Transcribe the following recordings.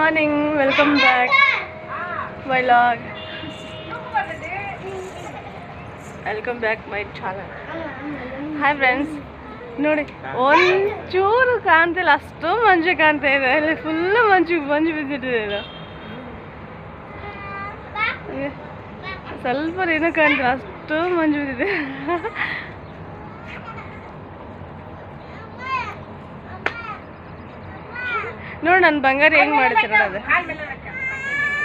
Morning welcome back my log welcome back my channel hi friends ನೋಡಿ, ಒಂಚೂರು ಕಾಣ್ತಿಲ್ಲ, ಅಷ್ಟು ಮಂಜು ಕಾಣ್ತಾ ಇದೆ. ಅಲ್ಲಿ ಫುಲ್ಲು ಮಂಜು ಮಂಜು ಬಿದ್ದಿಟ್ಟಿದೆ ಇದು. ಸ್ವಲ್ಪ ಏನೂ ಕಾಣ್ತಿಲ್ಲ, ಅಷ್ಟು ಮಂಜು ಬಿದ್ದಿದೆ. ನೋಡಿ ನನ್ನ ಬಂಗಾರ ಹೆಂಗೆ ಮಾಡ್ತೀನಿ ನೋಡೋದು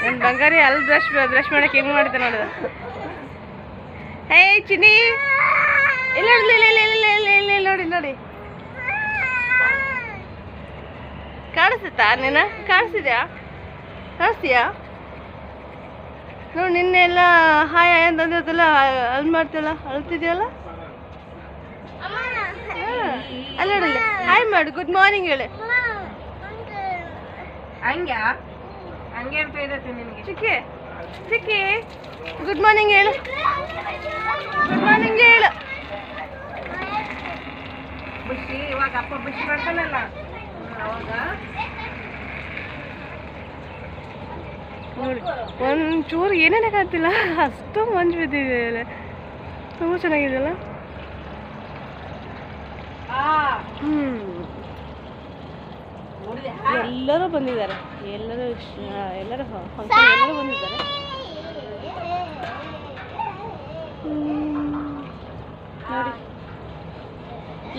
ನನ್ನ ಬಂಗಾರಿ ಅಲ್ಲಿ ಬ್ರಷ್ ಬ್ರಷ್ ಮಾಡಕ್ಕೆ ಹೆಂಗೆ ಮಾಡ್ತೀನಿ ನೋಡೋದು ಹೇ ಚಿನ್ನಿ. ಇಲ್ಲ ಇಲ್ಲ ಇಲ್ಲ ಇಲ್ಲ ನೋಡಿ ನೋಡಿ. ಕಾಣಿಸುತ್ತಾ ನಿನ್ನ? ಕಾಣಿಸಿದ್ಯಾ? ಕಾಣಿಸ್ತೀಯಾ? ನೋಡಿ ನಿನ್ನೆಲ್ಲ ಹಾಯ್ ಅಂತಂದಿರ್ತಲ್ಲ ಅಲ್ಲಿ ಮಾಡ್ತಿಲ್ಲ ಅಳ್ತಿದ್ಯಲ್ಲ? ಅಲ್ಲ ನೋಡಿ ಹಾಯ್ ಮಾಡು ಗುಡ್ ಮಾರ್ನಿಂಗ್ ಹೇಳಿ. ಹಂಗ್ಯಾ? ಹಂಗೆ ಅಂತ ಇದತ್ತೆ ನಿನಗೆ. ಚಿಕ್ಕಿ ಚಿಕ್ಕಿ. ಗುಡ್ ಮಾರ್ನಿಂಗ್ ಹೇಳು. ಗುಡ್ ಮಾರ್ನಿಂಗ್ ಹೇಳು. ಬುಷಿ ಇವಾಗ ಅಪ್ಪ ಬುಷಿ ಬರ್ತಾನಲ್ಲ. ಅವಾಗ. ನೋಡಿ ಒಂಚೂರು ಏನೇನ ಕಾಣ್ತಿಲ್ಲ. ಅಷ್ಟು ಮಂಜು ಬಿದ್ದಿದೆ ತುಂಬ ಚೆನ್ನಾಗಿದೆಯಲ್ಲ? ಹ್ಮ್. ಎಲ್ಲರೂ ಬಂದಿದ್ದಾರೆ. ಎಲ್ಲರೂ ಎಲ್ಲರೂ ಫಂಕ್ಷನ್ ಎಲ್ಲರೂ ಬಂದಿದ್ದಾರೆ. ನೋಡಿ.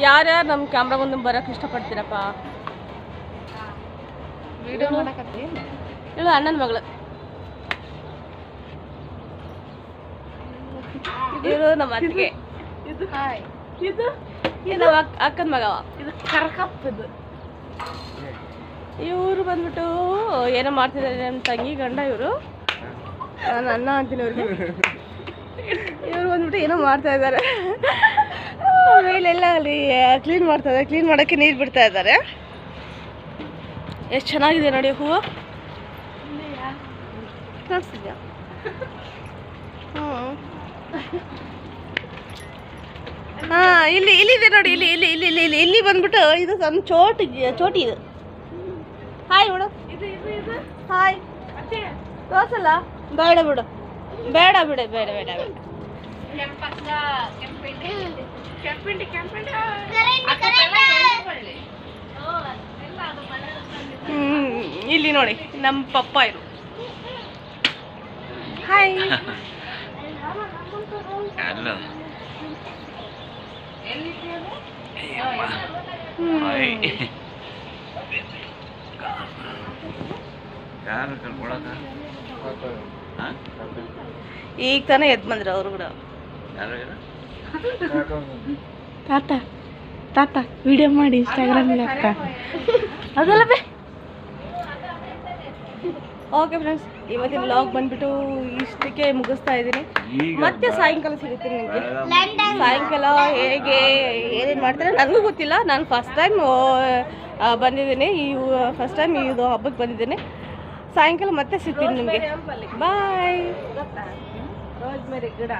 ಯಾರ್ಯಾರು ನಮ್ಮ ಕ್ಯಾಮ್ರಾ ಬಂದು ಬರೋಕೆ ಇಷ್ಟಪಡ್ತೀರಪ್ಪ? ವಿಡಿಯೋ ಮಾಡಕತ್ತಿ. ಅಣ್ಣನ ಮಗಳು. ಇದು ನಮ್ಮ ಅತ್ತಿಗೆ. ಇದು ಇದು ಇದು ಅಕ್ಕನ ಮಗವ. ಇದು ಕರ್ಕಪ್ಪದು ಇವರು ಬಂದ್ಬಿಟ್ಟು ಏನೋ ಮಾಡ್ತಿದ್ದಾರೆ ನಮ್ಮ ತಂಗಿ ಗಂಡ ಇವರು. ನಾನು ಅಣ್ಣ ಅಂತೀನಿ ಅವ್ರಿಗೆ ಇವರು ಬಂದ್ಬಿಟ್ಟು ಏನೋ ಮಾಡ್ತಾ ಇದ್ದಾರೆ. ಮೇಲೆಲ್ಲ ಅಲ್ಲಿ ಕ್ಲೀನ್ ಮಾಡ್ತಾ ಇದ್ದಾರೆ. ಕ್ಲೀನ್ ಮಾಡೋಕ್ಕೆ ನೀರು ಬಿಡ್ತಾ ಇದ್ದಾರೆ. ಎಷ್ಟು ಚೆನ್ನಾಗಿದೆ ನೋಡಿ ಹೂವು. ಕಾಣಿಸ್ತಿದ್ಯಾ? ಹ್ಞೂ ಹಾಂ, ಇಲ್ಲಿ, ಇಲ್ಲಿದೆ ನೋಡಿ, ಇಲ್ಲಿ ಇಲ್ಲಿ ಇಲ್ಲಿ ಇಲ್ಲಿ ಇಲ್ಲಿ ಇಲ್ಲಿ ಬಂದ್ಬಿಟ್ಟು ಇದು ಸಣ್ಣ ಚೋಟಿ ಚೋಟಿ ಇದು. ಹಾಯ್ ಬಿಡು. ಹಾಯ್. ತೋರ್ಸಲ್ಲ ಬೇಡ ಬಿಡು. ಬೇಡ ಬಿಡು ಬೇಡ ಬೇಡ ಬೇಡ. ಇಲ್ಲಿ ನೋಡಿ ನಮ್ಮ ಪಪ್ಪ ಇದು ಹಾಯ್ ಹ್ಮ್. ಯಾರು ಕರ್ಕೊಳಕ? ಈಗ ತಾನೇ ಎದ್ದು ಬಂದ್ರ ಅವರು ಕೂಡ. ಯಾರು ತಾತ ತಾತ ವಿಡಿಯೋ ಮಾಡಿ ಇನ್ಸ್ಟಾಗ್ರಾಮ್ ಅದಲ್ಲ ಬೇ. ಓಕೆ ಫ್ರೆಂಡ್ಸ್ ಇವತ್ತಿನ ಲಾಗ್ ಬಂದ್ಬಿಟ್ಟು ಇಷ್ಟಕ್ಕೆ ಮುಗಿಸ್ತಾ ಇದ್ದೀನಿ. ಮತ್ತೆ ಸಾಯಂಕಾಲ ಸಿಗುತ್ತೆ ನಿಮಗೆ. ಸಾಯಂಕಾಲ ಹೇಗೆ ಏನೇನು ಮಾಡ್ತಾರೆ ನನಗೂ ಗೊತ್ತಿಲ್ಲ. ನಾನು ಫಸ್ಟ್ ಟೈಮ್ ಬಂದಿದ್ದೀನಿ. ಈ ಫಸ್ಟ್ ಟೈಮ್ ಇದು ಹಬ್ಬಕ್ಕೆ ಬಂದಿದ್ದೀನಿ. ಸಾಯಂಕಾಲ ಮತ್ತೆ ಸಿಗ್ತೀನಿ ನಿಮಗೆ. ಬಾಯ್ ರೋಸ್ ಮೇರಿ ಗಿಡ.